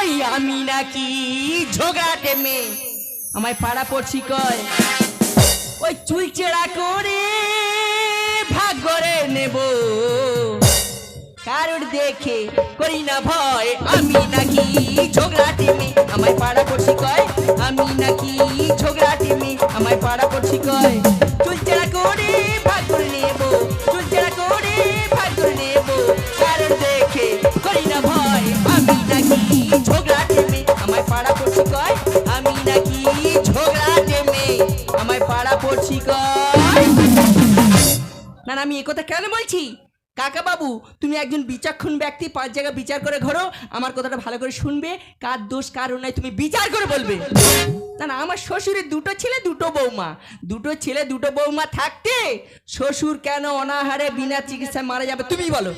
ওই আমি নাকি ঝোগড়াটে মেয়ে। আমায় পাড়া পড়ছি কয় ওই চুল চেড়া করে ভাগ করে নেব। কারোর দেখে করি না ভয়। আমি নাকি ঝগড়াটে মেয়ে। আমায় পাড়া পড়ছি কয় আমি নাকি ঝগড়াটে মেয়ে। আমায় পাড়া পড়ছি কয় চুল চেড়া করে ভাগ করে নেব। চুল চেড়া করে ভাগ করে নেব। কারোর আমি নাকি কেন বলছি? কাকা বাবু তুমি একজন বিচক্ষণ ব্যক্তি, পাঁচ জায়গা বিচার করে ঘোরো, আমার কথাটা ভালো করে শুনবে, কার দোষ, কার অন্যায় তুমি বিচার করে বলবে। না না, আমার শ্বশুরের দুটো ছেলে, দুটো বৌমা। দুটো ছেলে, দুটো বৌমা থাকতে শ্বশুর কেন অনাহারে বিনা চিকিৎসায় মারা যাবে, তুমি বলো।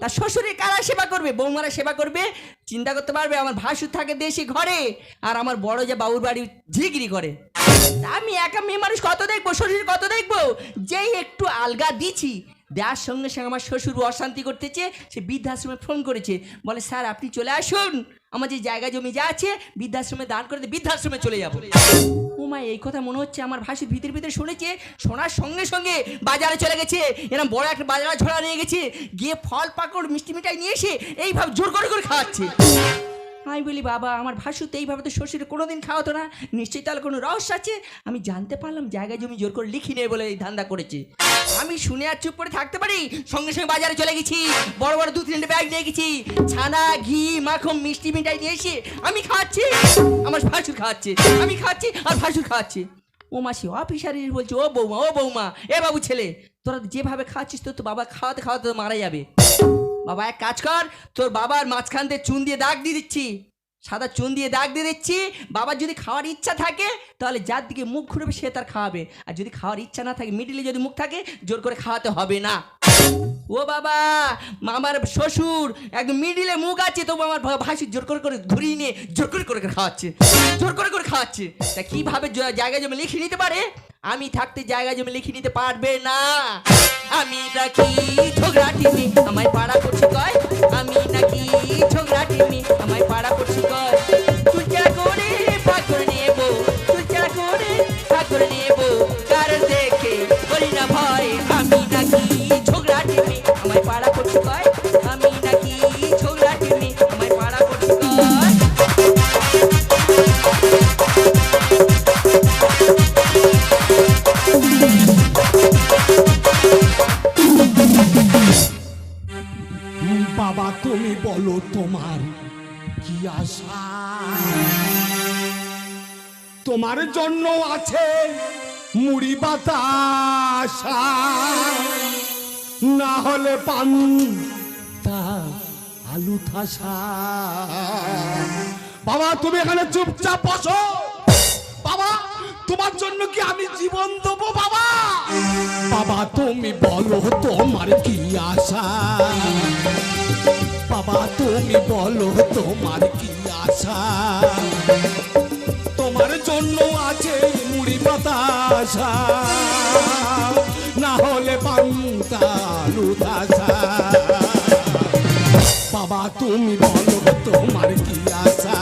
তা শ্বশুরে কারা সেবা করবে? বৌমারা সেবা করবে? চিন্তা করতে পারবে আমার ভাসুর থাকে দেশি ঘরে, আর আমার বড় যে বাবুর বাড়ি ঝিগড়ি করে আমি একা মেয়ে মানুষ কত দেখব? শ্বশুর কত দেখব? যেই একটু আলগা দিছি। দেওয়ার সঙ্গে সঙ্গে আমার শ্বশুর অশান্তি করতেছে, সে বৃদ্ধাশ্রমে ফোন করেছে। বলে, স্যার, আপনি চলে আসুন। আমার যে জায়গা জমি যা আছে, বৃদ্ধাশ্রমে দান করে দিয়ে বৃদ্ধাশ্রমে চলে যাব। উমা এই কথা মনে হচ্ছে আমার ভাসির ভিতরে ভিতরে শুনেছে, শোনার সঙ্গে সঙ্গে বাজারে চলে গেছে। এরকম বড় একটা বাজারে ঝোড়া নিয়ে গেছে, গিয়ে ফল পাকড় মিষ্টি মিঠাই নিয়ে এসে এইভাবে জোর করে করে খাওয়াচ্ছে। আমি বলি, বাবা, আমার ভাসু তো এইভাবে তো শ্বশুরে কোনোদিন খাওয়াতো না। নিশ্চয়ই তাহলে কোনো রহস্য আছে? আমি জানতে পারলাম জায়গা জমি জোর করে লিখি নেই বলে এই ধান্দা করেছে। আমি শুনে আর চুপ করে থাকতে পারি, সঙ্গে সঙ্গে বাজারে চলে গেছি। বড় বড় দু তিনটে ব্যাগ নিয়ে গেছি। ছানা, ঘি, মাখন, মিষ্টি মিঠাই নিয়ে এসে আমি খাচ্ছি আমার ভাসুর খাওয়াচ্ছে, আমি খাচ্ছি আর ভাসুর খাওয়াচ্ছে। ও মাসি অফিসার বলছে, ও বৌমা ও বৌমা, এ বাবু ছেলে, তোরা যেভাবে খাচ্ছিস তোর তো বাবা খাওয়াতে খাওয়াতে মারা যাবে। বাবা, এক কাজ কর, তোর বাবার মাঝখান দিয়ে চুন দিয়ে দাগ দিয়ে দিচ্ছি। সাদা চুন দিয়ে দাগ দিয়ে দিচ্ছি। বাবার যদি খাওয়ার ইচ্ছা থাকে, তাহলে যার দিকে মুখ ঘুরবে, সে তার খাওয়াবে। আর যদি খাওয়ার ইচ্ছা না থাকে, মিডিলে যদি মুখ থাকে, জোর করে খাওয়াতে হবে না। ও বাবা, মামার শ্বশুর একদম মিডিলে মুখ আছে, তবু আমার ভাসি জোর করে করে ঘুরিয়ে নিয়ে, জোর করে করে খাওয়াচ্ছে। জোর করে করে খাওয়াচ্ছে। তা কীভাবে জ- জায়গা জমি লিখে নিতে পারে? আমি থাকতে জায়গা জমি লিখে নিতে পারবে না। আমি রাখি ঝগড়া টিমি আমায় পাড়া আমি নাকি ঝগড়া টিমি আমায় জন্য আছে মুড়ি বাতাসা। না হলে পান তা আলু থাসা বাবা, তুমি এখানে চুপচাপ বসো। বাবা, তোমার জন্য কি আমি জীবন দেবো বাবা? বাবা, তুমি বলো তোমার কি আশা? বাবা, তুমি বলো তোমার কি আশা? আছে মুড়ি বাতাসা না হলে পান্তালু দাসা বাবা তুমি বলো তোমার কি আশা?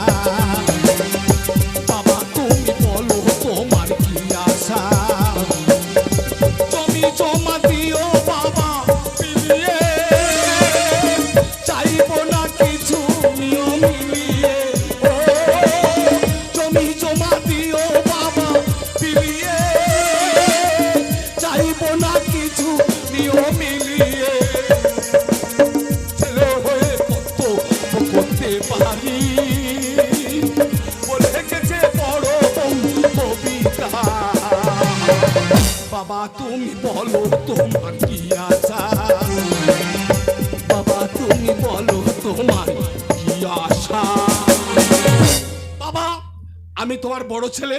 ছেলে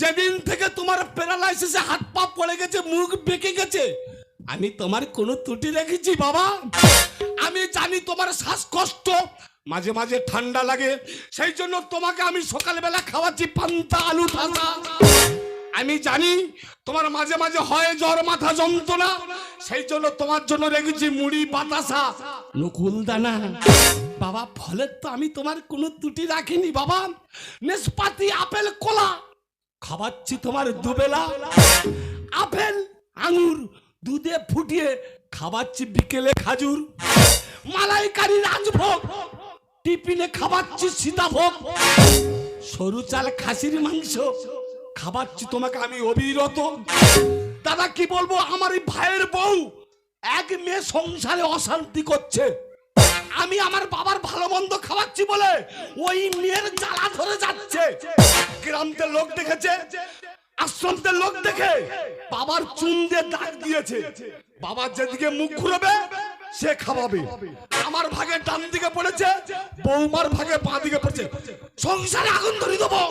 যেদিন থেকে তোমার প্যারালাইসিসে হাত পা পড়ে গেছে, মুখ বেঁকে গেছে, আমি তোমার কোনো ত্রুটি রেখেছি বাবা। আমি জানি তোমার শ্বাসকষ্ট, মাঝে মাঝে ঠান্ডা লাগে, সেই জন্য তোমাকে আমি সকালবেলা খাওয়াচ্ছি পান্তা আলু ঠান্ডা আমি জানি তোমার মাঝে মাঝে হয় জ্বর, মাথা যন্ত্রণা, সেই জন্য তোমার জন্য রেখেছি মুড়ি, বাতাসা, নকুল দানা। বাবা ফলের তো আমি তোমার কোনো ত্রুটি রাখিনি বাবা। নেসপাতি, আপেল, কলা। খাওয়াচ্ছি তোমার দুবেলা। আপেল, আঙুর দুধে ফুটিয়ে খাওয়াচ্ছি বিকেলে খাজুর। মালাইকারি রাজভোগ, টিফিনে খাওয়াচ্ছি সীতাভোগ। সরু চাল, খাসির মাংস খাওয়াচ্ছি তোমাকে আমি অবিরত। দাদা, কি বলব, আমার এই ভাইয়ের বউ এক মেয়ে সংসারে অশান্তি করছে। আমি আমার বাবার ভালো মন্দ খাওয়াচ্ছি বলে ওই মেয়ের জ্বালা ধরে যাচ্ছে। গ্রামতে লোক দেখেছে, আশ্রমতে লোক দেখে বাবার চুন দিয়ে দাগ দিয়েছে। বাবার যেদিকে মুখ ঘুরবে, সে খাওয়াবে। আমার ভাগে ডান দিকে পড়েছে, বৌমার ভাগে বাঁ দিকে পড়েছে। সংসারে আগুন ধরে দেবো।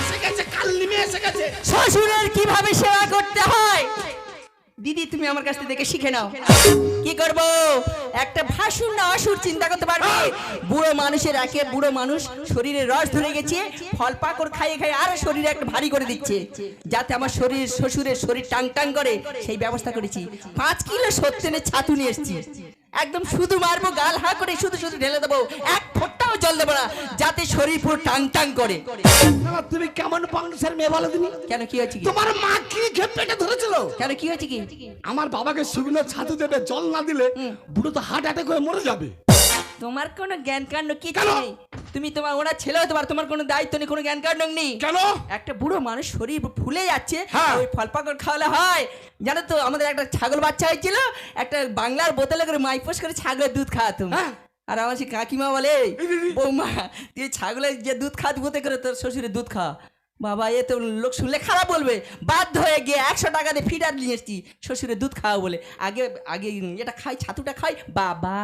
এসে গেছে, কাল নিমে এসে গেছে। শ্বশুরের কীভাবে সেবা করতে হয়? দিদি, তুমি আমার কাছ থেকে শিখে নাও। কি করব? একটা ভাসুর না অসুর চিন্তা করতে পারবে? বুড়ো মানুষের একে, বুড়ো মানুষ শরীরে রস ধরে গেছে, ফল পাকড় খাইয়ে খাইয়ে আরও শরীরে একটা ভারী করে দিচ্ছে। যাতে আমার শরীর, শ্বশুরের শরীর টাং টাং করে, সেই ব্যবস্থা করেছি। পাঁচ কিলো সত্যেনের ছাতু নিয়ে এসেছি। একদম শুধু মারবো গাল হা করে শুধু শুধু ঢেলে দেবো। এক ফোঁটাও জল দেবো না যাতে শরীর পুরো টাং টাং করে। তুমি কেমন বংশের মেয়ে বলো তুমি? কেন কি হয়েছে তোমার মা কি খেয়ে পেটে ধরেছিল? কেন কি হয়েছে কি? আমার বাবাকে শুকনো ছাতু দেবে জল না দিলে বুড়ো তো হার্ট অ্যাটাক হয়ে মরে যাবে। তোমার কোনো জ্ঞান কাণ্ড কি? নেই। তুমি তোমার ওনার ছেলে হতে পারো তোমার কোনো দায়িত্ব নেই কোনো জ্ঞান কাণ্ড নেই। কেন? একটা বুড়ো মানুষ শরীর ফুলে যাচ্ছে হ্যাঁ। ওই ফল পাকড় খাওয়ালে হয়। জানো তো আমাদের একটা ছাগল বাচ্চা হয়েছিল একটা বাংলার বোতলে করে মাইপোস করে ছাগলের দুধ খাওয়াতুম হ্যাঁ। আর আমার সে কাকিমা বলে বৌমা তুই ছাগলের যে দুধ খাওয়াতে বোতে করে তোর শ্বশুরের দুধ খাওয়া। বাবা এ তো লোক শুনলে খারাপ বলবে। বাধ্য হয়ে গিয়ে একশো টাকা দিয়ে ফিডার নিয়ে এসছি শ্বশুরের দুধ খাওয়া বলে। আগে আগে এটা খাই ছাতুটা খাই বাবা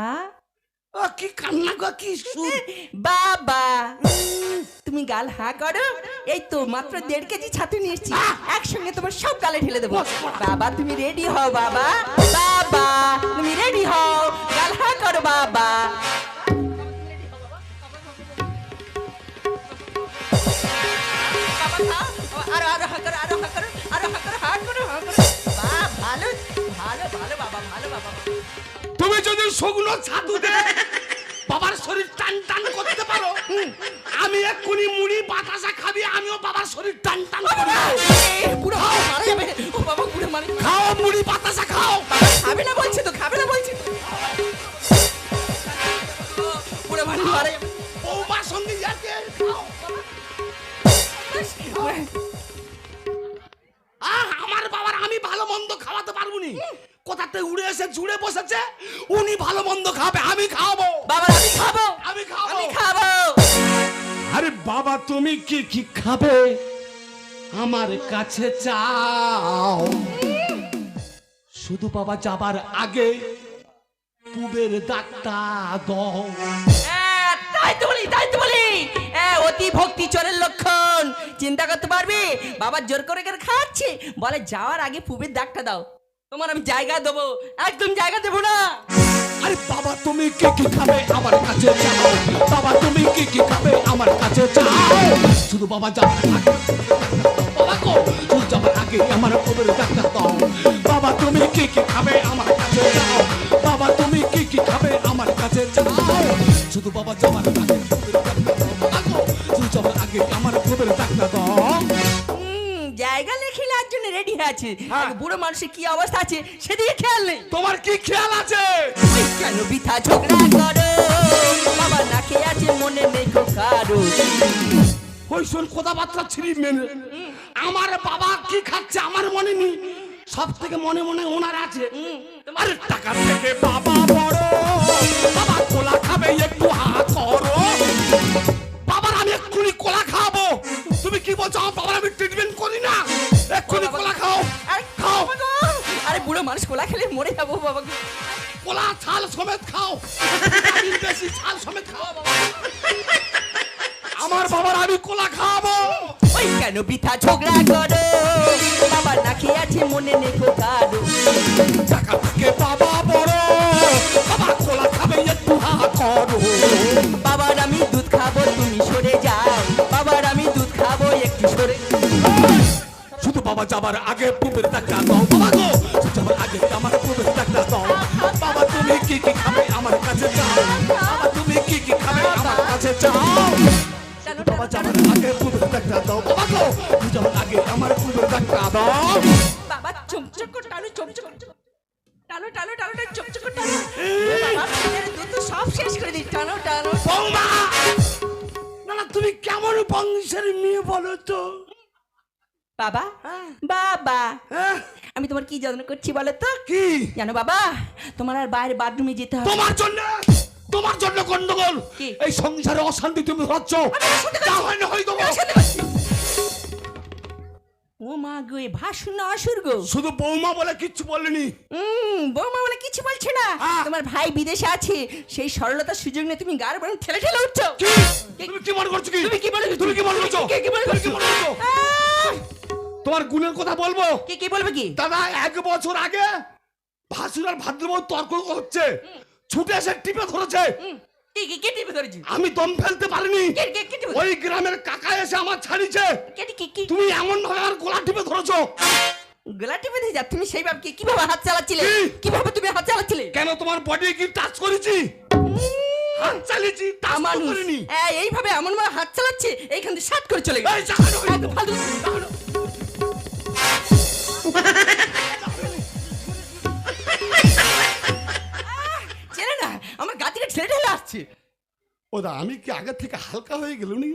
ও কি কান্না গো কি সুর। বাবা তুমি গাল হা করো। এই তো মাত্র দেড় কেজি ছাতু নিয়ে এসছি একসঙ্গে তোমার সব গালে ঢেলে দেবো। বাবা তুমি রেডি হও বাবা। বাবা তুমি রেডি হও। গাল হা করো বাবা। আরও আরও হা করো। শুকনো ছাতু দে। বাবার শরীর টান টান করতে পারো। আমি এক্ষুনি মুড়ি বাতাসা খাবি আমিও বাবার শরীর টান টান মারা যাবে ও বাবা খাও মুড়ি বাতাসা খাও। খাবে না বলছে তো খাবে না বলছে পুরো মানুষ মারা যাবে বৌমার সঙ্গে আহ, আমার বাবার আমি ভালো মন্দ খাওয়াতে পারব নি। কোথাতে উড়ে এসে জুড়ে বসেছে উনি ভালো মন্দ খাবে আমি খাওয়াবো বাবা আমি খাব। আমি খাব। আমি খাব। আরে বাবা তুমি কি কি খাবে? আমার কাছে চাও। শুধু বাবা যাবার আগে পুবের ডাক্তা দাও। তাই তো বলি তাই তো বলি। অতি ভক্তি চোরের লক্ষণ। চিন্তা করতে পারবি? বাবা জোর করে করে খাচ্ছে? বলে যাওয়ার আগে পুবের দাগটা দাও। তোমার আমি জায়গা দেবো। একদম জায়গা দেবো না। আরে বাবা, তুমি কি কি খাবে আমার কাছে বাবা, তুমি কি কি খাবে আমার কাছে শুধু বাবা যাবার আমার পুবের ডাক্তা দাও। বাবা, তুমি কি কি খাবে আমার কাছে বাবা, তুমি কি খাবে আমার কাছে শুধু বাবা আগে ডাক্তার আমার ডাক্তার দাও। জায়গা লেখে নেওয়ার জন্য রেডি আছে হ্যাঁ। বুড়ো মানুষের কি অবস্থা আছে সেদিকে খেয়াল নেই। তোমার কি খেয়াল আছে? কেন বৃথা ঝগড়া করো? বাবা না খেয়ে আছে মনে নেই গো কারও। ওই শোন কথাবার্তা ছিলি মেনে আমার বাবা কি খাচ্ছে আমার মনে নেই। সব থেকে মনে মনে ওনার আছে আরে টাকা থেকে বাবা বড়। বাবা কোলা খাবে একটু হা করো। বাবার আমি এক্ষুনি কোলা খাব। তুমি কি বলছো? আমার বাবার আমি এক্ষুনি কলা খাও। আরে খাও। আরে বুড়ো মানুষ কলা খেলে মরে যাব বাবা। কোলা ছাল সমেত খাও। বেশি ছাল সমেত খাও আমার বাবার আমি কোলা খাব। ওই কেন বিথা ঝগড়া করো? বাবা নাকি আছে মনে নেই কারও টাকা থাকে বাবা। জানো বাবা তোমার আর বাইরে বাথরুমে যেতে হবে। তোমার জন্য তোমার জন্য গন্ডগোল? এই সংসারে অশান্তি তুমি হচ্ছ ও মা গো এ ভাসুর না অসুর গো? শুধু বৌমা বলে কিচ্ছু বলেনি। হুম বৌমা বলে কিছু বলছে না। তোমার ভাই বিদেশে আছে সেই সরলতার সুযোগ নিয়ে তুমি গাড় বরং ঠেলে ঠেলে উঠছো। তুমি কি মনে করছ কি? তুমি কি মনে করছ? তুমি কি মনে করছ? কি- কি? মনে করছ? তোমার গুণের কথা বলব? কে কি বলবে কি? দাদা এক বছর আগে ভাসুর আর ভাদ্রবাবু তর্ক হচ্ছে ছুটে এসে টিপে ধরেছে। কে কে কে টিপে ধরেছি? আমি দম ফেলতে পারিনি। ওই গ্রামের কাকা এসে আমার ছাড়িছে কে কে কি? তুমি এমন ভাবে আমার গলা টিপে ধরেছো। গলা টিপে দিয়ে যা তুমি সেই ভাবে কি কীভাবে হাত চালাচ্ছিলে? কীভাবে তুমি হাত চালাচ্ছিলে? কেন তোমার বডি কি টাচ করেছি? হাত চালিয়েছি টাচ তো মানুষ। করিনি। এইভাবে এমন ভাবে হাত চালাচ্ছে এইখান থেকে শাট করে চলে ফালতু। ওদা আমি কি আগে থেকে হালকা হয়ে গেল নি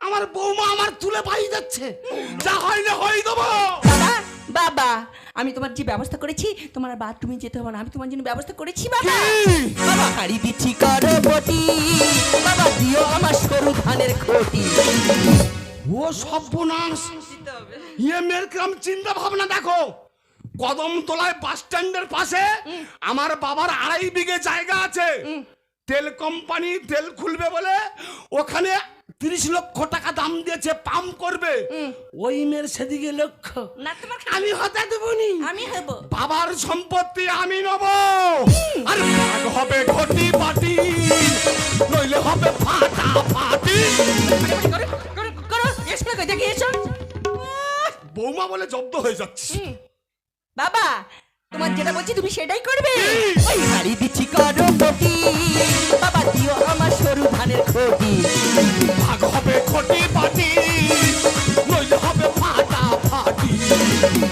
আমার বৌমা আমার তুলে পাই যাচ্ছে। যা হয় না হয়ে দেবো। বাবা আমি তোমার যে ব্যবস্থা করেছি তোমার বাথরুমে যেতে হবে না। আমি তোমার জন্য ব্যবস্থা করেছি বাবা। হাড়ি দিচ্ছি করো বটি? বাবা দিও আমার সরু ধানের খটি। ও সর্বনাশ। ইয়ে মেয়ের কিরম চিন্তা ভাবনা দেখো। কদম তোলায় বাস স্ট্যান্ডের পাশে আমার বাবার আড়াই বিঘে জায়গা আছে। তেল কোম্পানি তেল খুলবে বলে ওখানে তিরিশ লক্ষ টাকা দাম দিয়েছে পাম্প করবে। ওই মেয়ের সেদিকে লক্ষ্য। না আমি হতে দেবনি। আমি হব। বাবার সম্পত্তি আমি নেব। আর ভাগ হবে ঘটি পাটি নইলে হবে ফাটা না আহ, বৌমা বলে জব্দ হয়ে যাচ্ছে। বাবা তোমার যেটা বলছি তুমি সেটাই করবে। ওই হাড়ি দিচ্ছি বাবা দিও আমার সরু ধানের খটি ভাগ হবে পাটি নইলে হবে ফাটা ফাটি।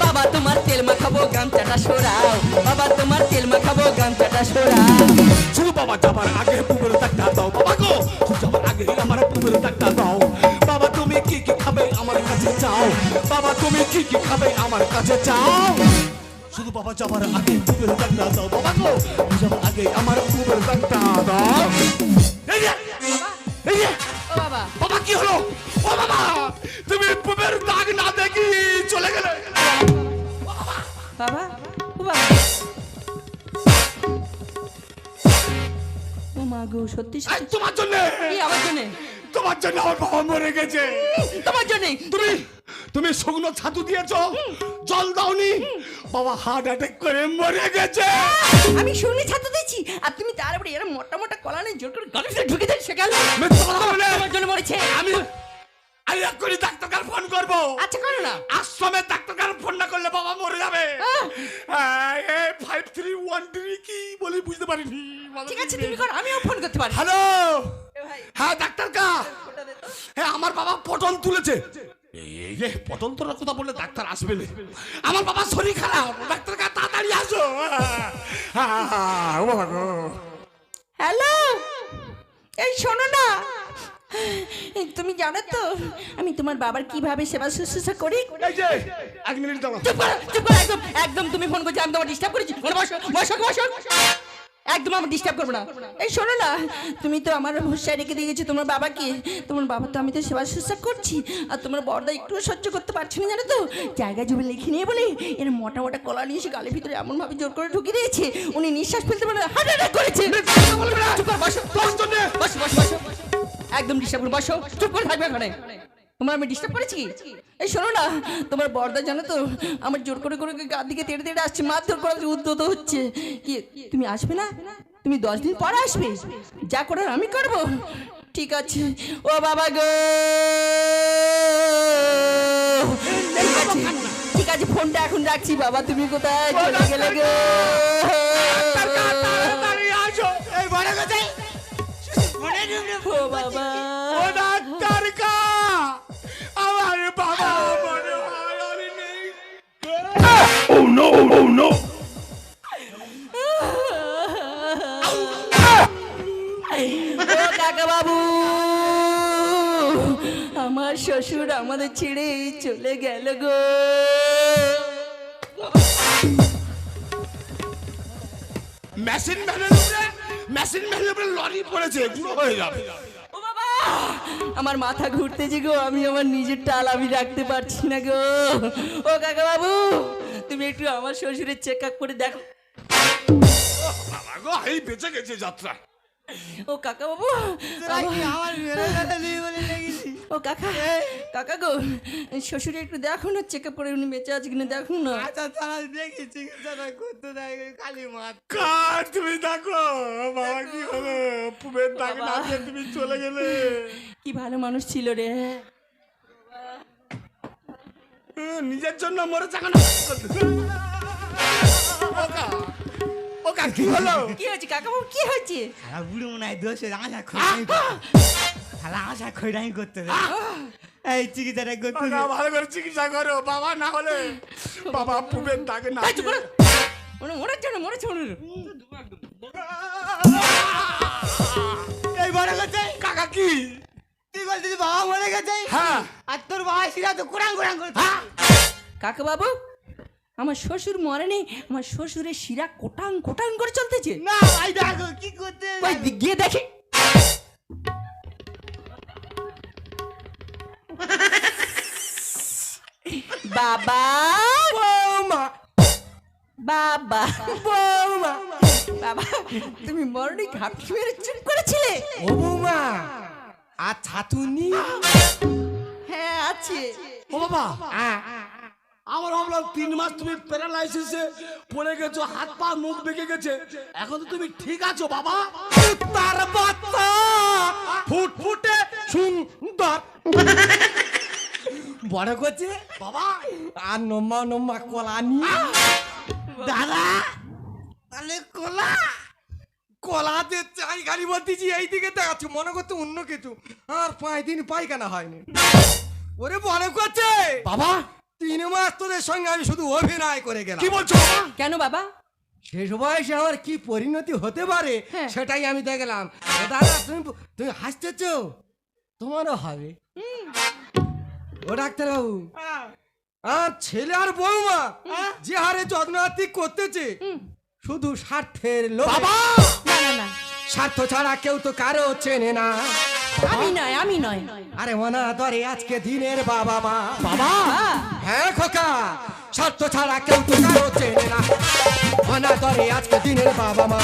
বাবা তোমার তেল মাখাবো গামছাটা সরাও। বাবা তোমার তেল মাখাবো গামছাটা সরাও। বাবা যাবার আগে পুকুরে টাকা দাও। বাবা গো যাবার আগে আমার পুকুরে টাকা দাও। বাবা তুমি কি কি খাবে আমার কাছে চাও? বাবা তুমি কি কি খাবে আমার কাছে চাও? শুধু বাবা যাবার আগে দাও। বাবা গো যাবার আগে আমার দাও। এই যে, এই যে, বাবা। বাবা কি হলো? ও বাবা তুমি দাগ না দেখি চলে গেলে। বাবা ও বাবা। ও মা গো সত্যি সত্যি। তোমার জন্য। কি আমার জন্য। তোমার জন্য আমার বাবা মরে গেছে। তোমার জন্য। তুমি তুমি শুকনো ছাতু দিয়েছ। জল দাওনি। বাবা হার্ট অ্যাটাক করে মরে গেছে। আমি শুনে ছাত্র দিচ্ছি আর তুমি তার উপরে এরকম মোটা মোটা কলা নেই জোর করে গলা ঢুকে দেন সেখানে তোমার জন্য মরেছে? আমি আমি এক্ষুনি ডাক্তারকে ফোন করব। আচ্ছা করো না। আশ্রমে ডাক্তারকে ফোন না করলে বাবা মরে যাবে। ফাইভ থ্রি ওয়ান থ্রি কি বলি বুঝতে পারিনি। ঠিক আছে তুমি করো আমিও ফোন করতে পারি। হ্যালো হ্যাঁ ডাক্তার কা। হ্যাঁ আমার বাবা পটল তুলেছে। এই এই রে পটল কথা বললে ডাক্তার আসবে আমার বাবার শরীর খারাপ ডাক্তার কা তাড়াতাড়ি আসো। হ্যাঁ। হ্যালো এই শোনো না। তুমি জানো তো আমি তোমার বাবার কীভাবে সেবা শুশ্রূষা করি? এক মিনিট একদম একদম তুমি ফোন করছ আমি তোমার ডিস্টার্ব করেছি। বসো বসো বসো। একদম আমার ডিস্টার্ব করব না। এই শোনো না তুমি তো আমার হুঁশিয়ার রেখে দিয়ে গেছো তোমার বাবাকে তোমার বাবা তো আমি তো সেবা শুশ্রূষা করছি আর তোমার বড়দা একটু সহ্য করতে পারছি না জানো তো? জায়গা জমি লিখে নিয়ে বলে এর মোটা মোটা কলা নিয়ে এসে গালের ভিতরে এমনভাবে জোর করে ঢুকিয়ে দিয়েছে উনি নিঃশ্বাস ফেলতে পারে হার্ট অ্যাটাক করেছে। একদম ডিস্টার্ব করো বসো চুপ করে থাকবে ওখানে তোমার আমি ডিস্টার্ব করেছি এই শোনো না তোমার বর্দা জানো তো আমার জোর করে করে গা দিকে তেড়ে তেড়ে আসছে মারধর করা উদ্যত হচ্ছে কি তুমি আসবে না তুমি দশ দিন পরে আসবে যা করার আমি করব ঠিক আছে ও বাবা গো ঠিক আছে ঠিক আছে ফোনটা এখন রাখছি বাবা তুমি কোথায় চলে গেলে গো ও বাবা বাবা মনে হয় আর আমার শ্বশুর আমাদের ছেড়ে চলে গেল গো। মেশিন মেশিন ভ্যানের উপরে লরি পড়েছে হয়ে যাবে আমার মাথা ঘুরতে যে গো আমি আমার নিজের টাল আমি রাখতে পারছি না গো। ও কাকা বাবু তুমি একটু আমার শ্বশুরের চেক আপ করে দেখো। বাবা গো এই বেঁচে গেছে যাত্রা। ও কাকা বাবু ও কাকা কাকা গো শ্বশুরে একটু দেখো না চেক আপ করে উনি বেঁচে আছে কিনা দেখো না। আচ্ছা তারা দেখি চিকিৎসা করতে দেয় খালি মাত কার তুমি দেখো? বাবা কি হলো? পুবের দাগ। লাগিয়ে তুমি চলে গেলে। কি ভালো মানুষ ছিল রে। নিজের জন্য মরে চাকানো ও ওকা কি হলো? কি হয়েছে কাকা বাবু কি হয়েছে? সারা বুড়ো মনে হয় দোষে আশা খৈরাই খালা আশা খৈরাই করতে দেয় এই চিকিৎসাটা করতে ওকা ভালো করে চিকিৎসা করো বাবা না হলে বাবা পুবের দাগে না এই চুপ করো। মনে মরেছে না মরেছে মনে এই বড় গেছে কাকা কি তুই বলছিস বাবা মরে গেছে হ্যাঁ আর তোর বাবা সিরা তো কোরআন কোরআন করে কাকা বাবু আমার শ্বশুর মরেনি আমার শ্বশুরের শিরা কোটাং কোটাং করে চলতেছে না ভাই দেখো কি করতে ওই গিয়ে দেখি বাবা বৌমা বাবা বৌমা বাবা তুমি মরণি ঘাপটি মেরে চুপ করেছিলে? ও বৌমা। আর ছাতুনি? হ্যাঁ আছে। ও বাবা আমার ভাবলাম তিন মাস তুমি প্যারালাইসিসে পড়ে গেছো হাত পা মুখ বেঁকে গেছে। এখন তো তুমি ঠিক আছো বাবা? তার বাচ্চা ফুটফুটে সুন্দর। বড় করছে? বাবা আর নম্মা নম্মা কলা নিয়ে দাদা তাহলে কলা কলাতে চাই গাড়ি বলতেছি এই দিকে দেখাচ্ছি মনে করতে অন্য কিছু। আর পাঁচ দিন পায়খানা হয়নি। ওরে মনে করছে! বাবা! তিন মাস তোদের সঙ্গে আমি শুধু অভিনয় করে গেলাম। কি বলছো? কেন বাবা? শেষ বয়সে আমার কি পরিণতি হতে পারে হ্যাঁ। সেটাই আমি দেখলাম। দাদা তুমি তুমি হাসতেছ? তোমারও হবে। ও ডাক্তারবাবু। আর ছেলে আর বৌমা যে হারে যত্ন করতেছে শুধু স্বার্থের লোক বাবা! না না না। স্বার্থ ছাড়া কেউ তো কারও চেনে না। আমি নয় আমি নয়। আরে মনা ধরে আজকে দিনের বাবা মা। বাবা! হ্যাঁ খোকা। স্বার্থ ছাড়া কেউ তো কারও চেনে না। মনা ধরে আজকে দিনের বাবা মা।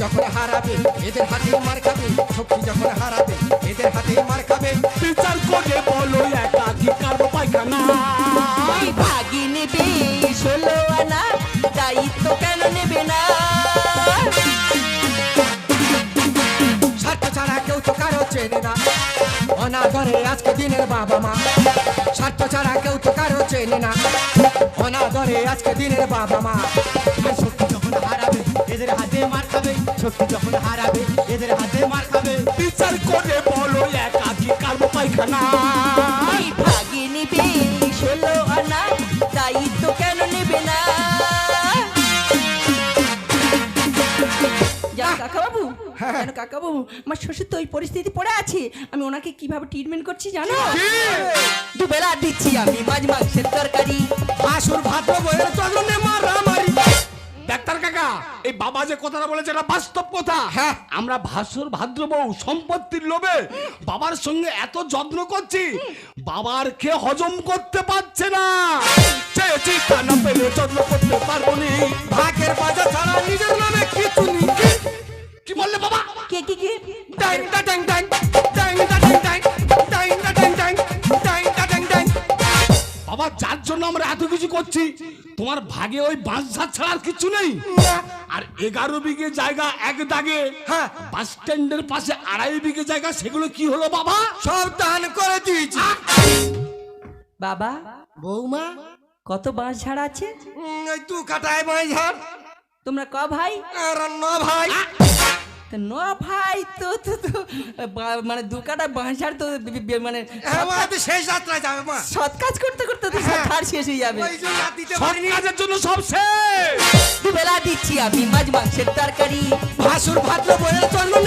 যখন হারাবে এদের হাতে মার খাবে। শক্তি যখন হারাবে এদের হাতে মার খাবে। বিচার করে বলো একাধিকার পায়খানা? ভাগি নেবে ষোলো আনা দায়িত্ব কেন নেবে না? স্বার্থ ছাড়া কেউ তো কারও চেনে না। অনাদরে আজকে দিনের বাবা মা। স্বার্থ ছাড়া কেউ তো কারও চেনে না। অনাদরে আজকে দিনের বাবা মা। শক্তি যখন হারাবে এদের হাতে মার শক্তি যখন হারাবে এদের হাতে মার খাবে। বিচার করে বলো একাধিকার পায়খানা ভাগি নেবে ষোলো আনা দায়িত্ব কেন নেবে না? কাকাবাবু কেন কাকাবাবু আমার শ্বশুর তো ওই পরিস্থিতি পড়ে আছে। আমি ওনাকে কীভাবে ট্রিটমেন্ট করছি জানো? দুবেলা দিচ্ছি আমি মাছ মাংসের তরকারি। ভাসুর বইয়ের চলনে মারামারি কাকা এই বাবা যে কথাটা বলেছে এটা বাস্তব কথা হ্যাঁ। আমরা ভাসুর ভাদ্র বউ সম্পত্তির লোভে বাবার সঙ্গে এত যত্ন করছি বাবার কে হজম করতে পারছে না চেয়েছি তা না পেলে যত্ন করতে পারব নি ভাগের বাজা ছাড়া নিজের নামে কিছু নেই কি বললে বাবা কে কি কে ডাং ডা ডাং ডাং ডাং ডা ডাং ডাং ডাং ডা ডাং ডাং ডাং ডা ডাং ডাং বাবা যার জন্য আমরা এত কিছু করছি তোমার ভাগে ওই বাঁশ ঝাড় ছাড়া আর কিছু নেই। আর এগারো বিঘে জায়গা এক দাগে হ্যাঁ। বাস স্ট্যান্ডের পাশে আড়াই বিঘে জায়গা সেগুলো কি হলো বাবা? সব দান করে দিয়েছি। বাবা বৌমা? কত বাঁশ ঝাড় আছে? তুই কাটায় বাঁশ ঝাড়। তোমরা ক ভাই? আর ন ভাই। ন ভাই তো তো তো মানে দু কাটা তো মানে হ্যাঁ শেষ যাত্রায় যাবে মা সৎ কাজ করতে করতে তো সব শেষ হয়ে যাবে। ওই জন্য সব পারিনি। কাজের জন্য সব শেষ। দুবেলা দিচ্ছি আমি মাছ মাংসের তরকারি। ভাসুর ভাত বইয়ের চন্দনে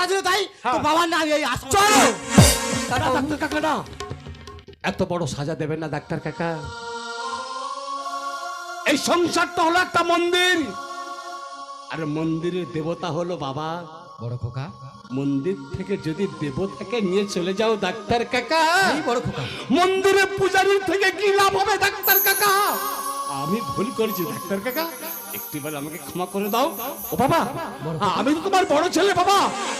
কথা ছিল তাই? তো বাবার নাম এই চলো! ডাক্তার কাকা না এত বড় সাজা দেবেন না ডাক্তার কাকা। এই সংসারটা হলো একটা মন্দির। আর মন্দিরের দেবতা হলো বাবা। বড় খোকা। মন্দির থেকে যদি দেবতাকে নিয়ে চলে যাও ডাক্তার কাকা। বড় খোকা। মন্দিরে পূজারীর থেকে কি লাভ হবে ডাক্তার কাকা? আমি ভুল করেছি ডাক্তার কাকা। একটিবার আমাকে ক্ষমা করে দাও। ও বাবা আমি তো তোমার বড় ছেলে বাবা।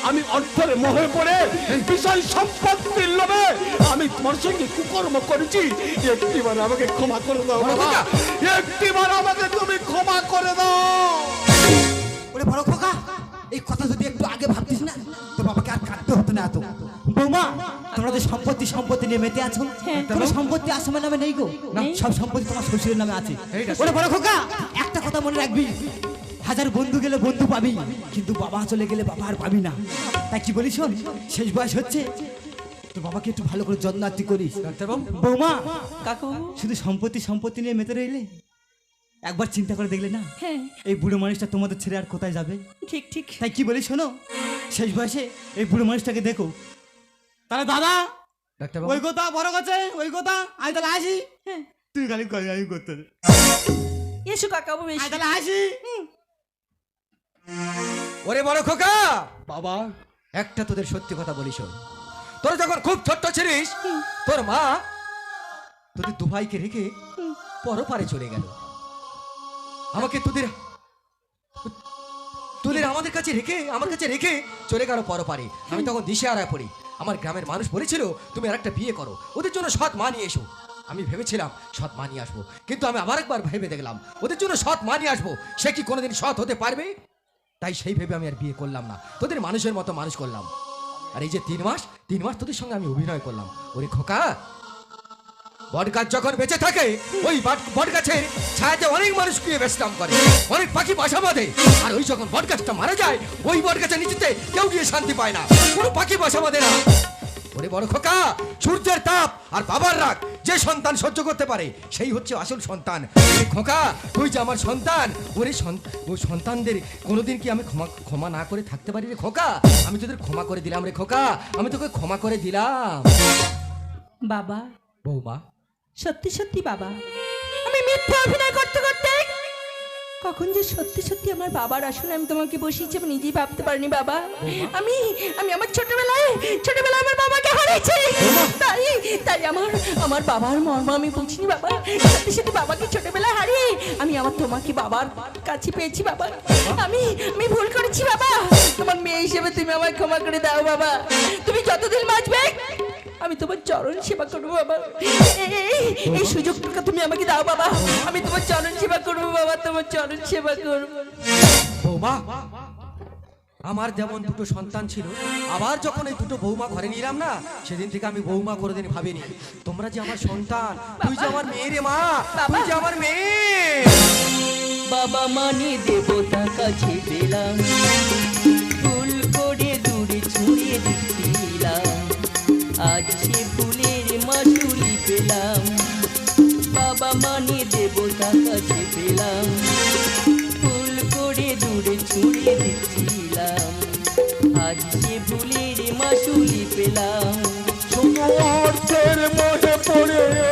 আমি অর্থের মোহে পড়ে বিষয় সম্পত্তির লোভে আমি তোমার সঙ্গে কুকর্ম করেছি। একটিবার আমাকে ক্ষমা করে দাও বাবা। একটিবার আমাকে তুমি ক্ষমা করে দাও। ওরে বড় খোকা এই কথা যদি একটু আগে ভাবতিস না তো বাবাকে আর কাটতে হতো না এত। বৌমা তোমরা যে সম্পত্তি সম্পত্তি নিয়ে মেতে আছো কোনো সম্পত্তি আসমার নামে নেই গো। সব সম্পত্তি তোমার শ্বশুরের নামে আছে। ওরে বড় খোকা কথা মনে রাখবি? হাজার বন্ধু গেলে বন্ধু পাবি কিন্তু বাবা চলে গেলে বাবা আর পাবি না। তাই কি বলিস শোন? শেষ বয়স হচ্ছে তো বাবাকে একটু ভালো করে যত্ন আত্মি করিস বৌমা কাকু শুধু সম্পত্তি সম্পত্তি নিয়ে মেতে রইলে? একবার চিন্তা করে দেখলে না? হ্যাঁ। এই বুড়ো মানুষটা তোমাদের ছেড়ে আর কোথায় যাবে? ঠিক ঠিক। তাই কি বলি শোনো? শেষ বয়সে এই বুড়ো মানুষটাকে দেখো। তাহলে দাদা ডাক্তার ওই কথা বড় কথা ওই কথা আমি তাহলে আসি। হ্যাঁ। তুই খালি আমি করতে দে। এসো বেশি তাহলে আসি। ওরে বড় খোকা। বাবা একটা তোদের সত্যি কথা বলিস তোর যখন খুব ছোট্ট ছিলিস তোর মা তোদের দুভাইকে রেখে পরপারে চলে গেল। আমাকে তোদের তোদের আমাদের কাছে রেখে আমার কাছে রেখে চলে গেল পরপারে। আমি তখন দিশে আড়ায় পড়ি। আমার গ্রামের মানুষ বলেছিল তুমি আর একটা বিয়ে করো। ওদের জন্য সৎ মা নিয়ে এসো। আমি ভেবেছিলাম সৎ মা নিয়ে আসব, কিন্তু আমি আবার একবার ভেবে দেখলাম, ওদের জন্য সৎ মা নিয়ে আসব, সে কি কোনোদিন সৎ হতে পারবে? তাই সেই ভেবে আমি আর বিয়ে করলাম না, তোদের মানুষের মতো মানুষ করলাম। আর এই যে তিন মাস তিন মাস তোদের সঙ্গে আমি অভিনয় করলাম। ওরে খোকা, বটগাছ যখন বেঁচে থাকে, ওই বট- বটগাছের ছায়াতে অনেক মানুষ গিয়ে বিশ্রাম করে, অনেক পাখি বাসা বাঁধে। আর ওই যখন বটগাছটা মারা যায়, ওই বটগাছের নিচেতে কেউ গিয়ে শান্তি পায় না। কোনো পাখি বাসা বাঁধে না। ওরে বড় খোকা সূর্যের তাপ আর বাবার রাগ যে সন্তান সহ্য করতে পারে সেই হচ্ছে আসল সন্তান। খোকা তুই যে আমার সন্তান ওরে ওই সন্তানদের কোনোদিন কি আমি ক্ষমা ক্ষমা না করে থাকতে পারি রে খোকা? আমি তোদের ক্ষমা করে দিলাম রে খোকা আমি তোকে ক্ষমা করে দিলাম। বাবা বৌমা। সত্যি সত্যি বাবা আমি মিথ্যা অভিনয় করতে করতে কখন যে সত্যি সত্যি আমার বাবার আসলে আমি তোমাকে বসিয়েছি আমি নিজেই ভাবতে পারিনি বাবা। আমি আমি আমার ছোটবেলায় ছোটবেলায় আমার বাবাকে হারিয়েছি। তাই তাই আমার আমার বাবার মর্ম আমি বুঝিনি বাবা। সত্যি সত্যি বাবাকে ছোটবেলায় হারিয়ে আমি আমার তোমাকে বাবার কাছে পেয়েছি বাবা। আমি আমি ভুল করেছি বাবা। তোমার মেয়ে হিসেবে তুমি আমায় ক্ষমা করে দাও বাবা। তুমি যতদিন বাঁচবে আমি তোমার চরণ সেবা করব বাবা। এই- সুযোগটা তুমি আমাকে দাও বাবা। আমি তোমার চরণ সেবা করব বাবা তোমার চরণ সেবা করব। বৌমা আমার যেমন দুটো সন্তান ছিল আবার যখন এই দুটো বৌমা ঘরে নিলাম না সেদিন থেকে আমি বৌমা করে দিন ভাবিনি। তোমরা যে আমার সন্তান তুই যে আমার মেয়ে রে মা তুই যে আমার মেয়ে। বাবা মানে দেবতা কাছে পেলাম। ফুল করে দূরে দিচ্ছিলাম দেবতা কাছে পেলাম। ভুল করে দূরে ছুড়ে দিচ্ছিলাম। আজ সে মাসুলি পেলাম। তোমার মোহে পড়ে